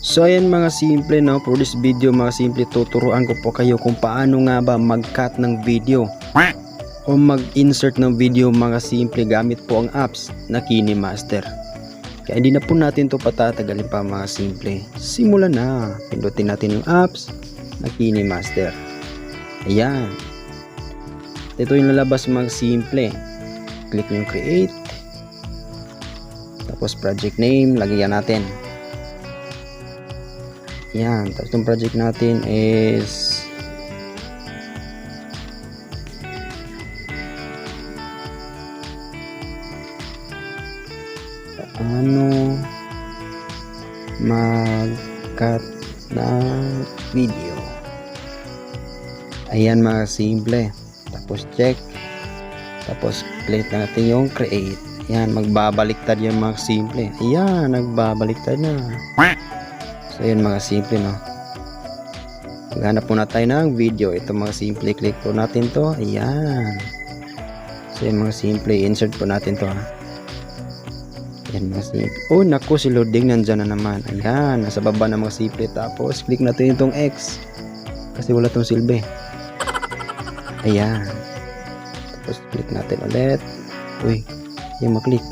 So ayan mga simple no, for this video mga simple tuturuan ko po kayo kung paano nga ba mag-cut ng video o mag-insert ng video mga simple gamit po ang apps na KineMaster. Kaya hindi na po natin to patatagalin pa mga simple. Simulan na. Pindutin natin yung apps na KineMaster. Ayan. Ito yung lalabas mga simple. Click yung create. Tapos project name, lagyan natin. Yan, tapos itong project natin is paano mag-cut ng video. Ayan mga simple. Tapos check. Tapos click na natin yung create. Ayan, magbabaliktad yung mga simple. Ayan, nagbabaliktad na. So yun mga simple no. Maghanap muna tayo ng video. Ito mga simple. Click po natin to. Ayan. So yun mga simple. Insert po natin to ha. Ayan mga simple. Oh naku si loading nandyan na naman. Ayan. Nasa baba na mga simple. Tapos click natin itong X. Kasi wala tong silbi. Ayan. Tapos click natin ulit. Uy. Yung maklik.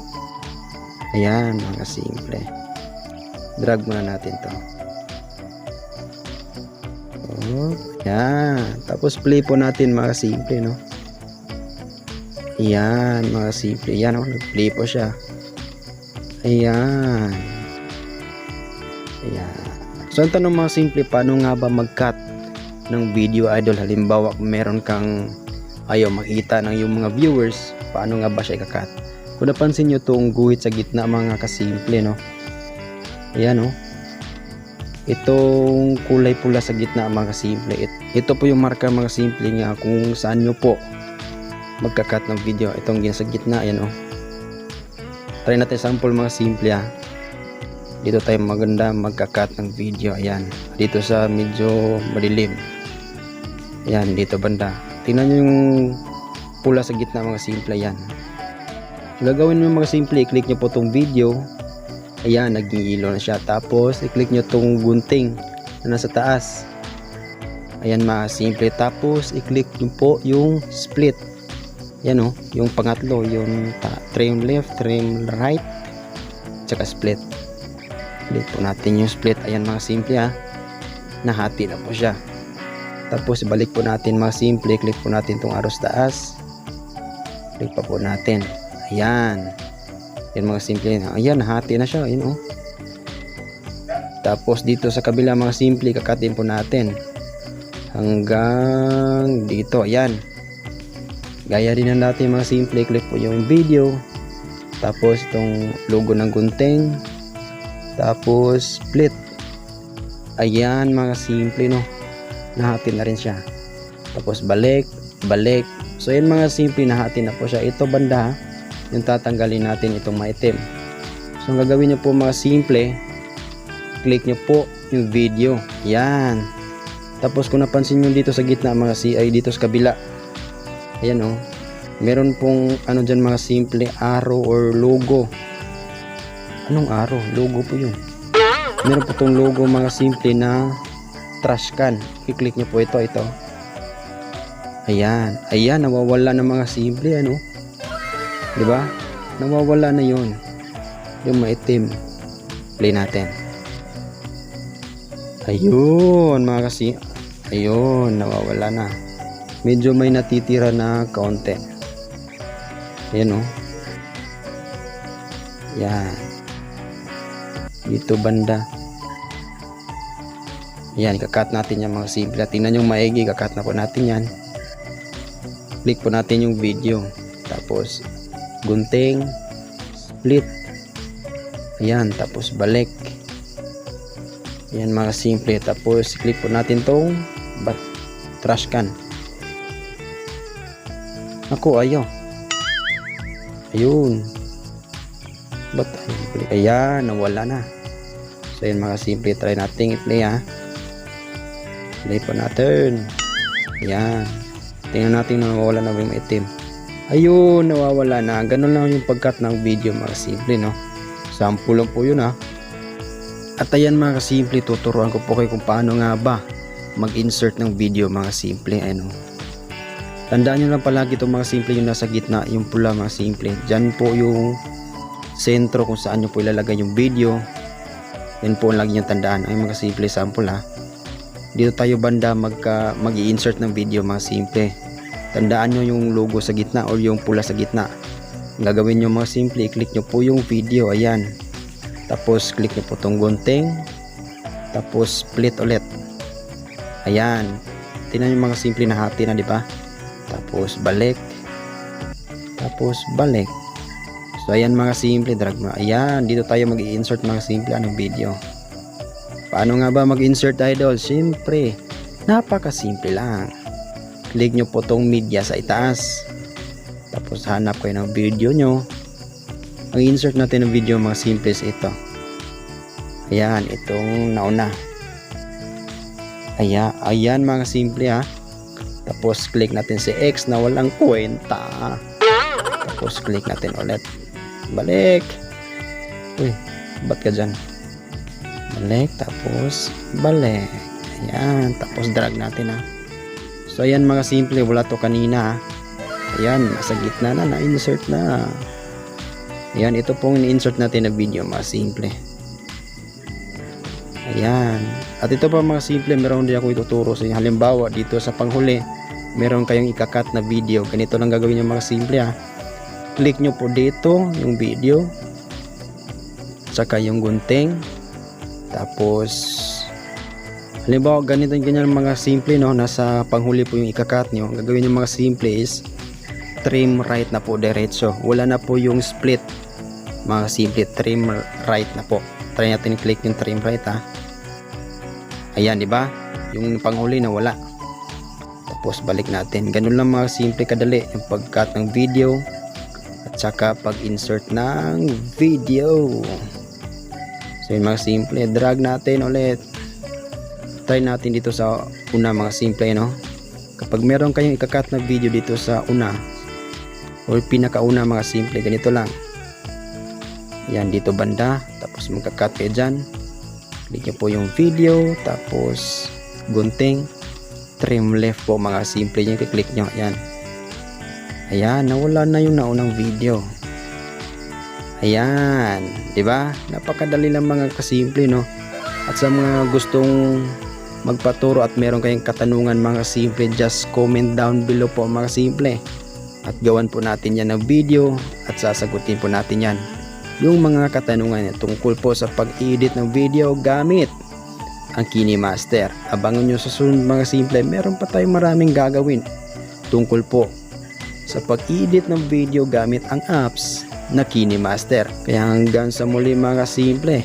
Ayan mga simple. Drag muna natin to. Yan. Tapos play po natin mga simple, no? Ayan, mga simple. Yan, oh, nag-play po siya. Ayan. Ayan. So, ang tanong mga simple, paano nga ba mag-cut ng video idol? Halimbawa, kung meron kang ayaw makita ng yung mga viewers, paano nga ba siya ikakat? Kung napansin nyo itong guhit sa gitna mga kasimple, no? Ayan, oh itong kulay pula sa gitna mga simple. It, ito po yung marker mga simple nga kung saan nyo po magkakat ng video. Itong sa gitna ayan oh. Try natin sample mga simple ah. Dito tayo maganda magkakat ng video ayan. Dito sa medyo madilim. Ayan dito banda. Tingnan nyo yung pula sa gitna mga simple ayan. Gagawin mo mga simple i-click nyo po tong video ayan naging ilaw na siya. Tapos i-click nyo tong gunting na nasa taas. Ayan mga simple. Tapos i-click nyo po yung split. Yan o yung pangatlo yung trim left trim right tsaka split. Click po natin yung split. Ayan mga simple ha nahati na po siya. Tapos balik po natin mga simple. Click po natin tong arrow sa taas. Click pa po natin. Ayan yan mga simple yan. Ayan, hati na siya. Ayan, oh. Tapos dito sa kabila mga simple, kakatin po natin. Hanggang dito. Ayan. Gaya din na natin mga simple. Click po yung video. Tapos itong logo ng gunting. Tapos split. Ayan mga simple no. Nahati na rin siya. Tapos balik, balik. So yan mga simple, nahati na po siya. Ito banda ha yung tatanggalin natin itong maitim so ang gagawin nyo po mga simple click nyo po yung video. Yan. Tapos kung napansin nyo dito sa gitna mga si ay dito sa kabila ayan oh, meron pong ano dyan mga simple arrow or logo. Anong arrow? logo po yun. Meron po tong logo mga simple na trash can. I-click nyo po ito ito. Ayan. Ayan nawawala ng mga simple ano Di ba? Nawawala na 'yon. Yung maitim. Play natin. Ayun, mga kasi. Ayun, nawawala na. Medyo may natitira na kaunti. Ayan oh. Yan. Dito banda. Yan, kakat natin yung mga simple. Tingnan yung maigi, kakat na po natin yan. Click po natin yung video. Tapos, gunting. Split. Ayan tapos balik. Ayan mga simple. Tapos click po natin tong trash can. Ako ayaw ayun. Ba't ayan nawala na. So ayan mga simple. Try natin i-play ha play po natin. Ayan. Tingnan natin na nawala na yung itim ayun nawawala na ganun lang yung pagkat ng video mga simple no sample lang po yun ha At ayan mga kasimple, tuturuan ko po kayo kung paano nga ba mag-insert ng video mga simple. Ano. Tandaan nyo lang palagi itong mga simple yung nasa gitna, yung pula mga simple. Diyan po yung sentro kung saan nyo po ilalagay yung video. Yan po ang lagi nyo tandaan. Ay mga simple sample ha. Dito tayo banda magka, mag-i-insert ng video mga simple. Tandaan nyo yung logo sa gitna or yung pula sa gitna. Gagawin nyo mga simple, i-click nyo po yung video. Ayan. Tapos click nyo po tong gunting. Tapos split ulit. Ayan. Tingnan nyo mga simple na hati na, di ba? Tapos balik. Tapos balik. So ayan mga simple, drag mo. Ayan, dito tayo mag-i-insert mga simple anong video. Paano nga ba mag-insert idol? Siyempre, napaka-simple lang. Click nyo po tong media sa itaas. Tapos hanap kayo ng video nyo. Ang insert natin ng video mga simple is ito. Ayan, itong nauna. Ayan, ayan mga simple ha. Tapos click natin si X na walang kwenta. Tapos click natin ulit. Balik. Uy, ba't ka dyan? Balik, tapos balik. Ayan, tapos drag natin ha. So ayan mga simple, wala to kanina ha. Ayan, nasa gitna na, na-insert na. Ayan, ito pong ni-insert natin na video, mga simple. Ayan. At ito pa mga simple, meron din ako ituturo sa inyo. Halimbawa, dito sa panghuli, meron kayong ikakat na video. Ganito lang gagawin yung mga simple ha. Click nyo po dito, yung video. Tsaka yung gunting. Tapos, halimbawa, ganito ganyan mga simple, no? Nasa panghuli po yung ikakat nyo. Ang gagawin yung mga simple is, trim right na po diretso. Wala na po yung split. Mga simple, trim right na po. Try natin i-click yung trim right ha. Ayan, di ba? Yung panghuli na wala. Tapos balik natin. Ganun lang mga simple kadali yung pag-cut ng video at saka pag-insert ng video. So yung mga simple, drag natin ulit. Try natin dito sa una mga simple, no? Kapag meron kayong ikakat na video dito sa una or pinakauna mga simple, ganito lang. Yan dito banda, tapos magkakat kayo dyan. Click nyo po yung video, tapos gunting, trim left po mga simple nyo, click nyo, yan. Ayan, nawala na yung naunang video. Ayan, ba? Napakadali lang mga kasimple, no? At sa mga gustong magpaturo at meron kayong katanungan mga simple, just comment down below po mga simple. At gawan po natin yan ng video at sasagutin po natin yan. Yung mga katanungan tungkol po sa pag-edit ng video gamit ang KineMaster. Abangan nyo sa sunod mga simple, meron pa tayong maraming gagawin tungkol po sa pag-edit ng video gamit ang apps na KineMaster. Kaya hanggang sa muli mga simple,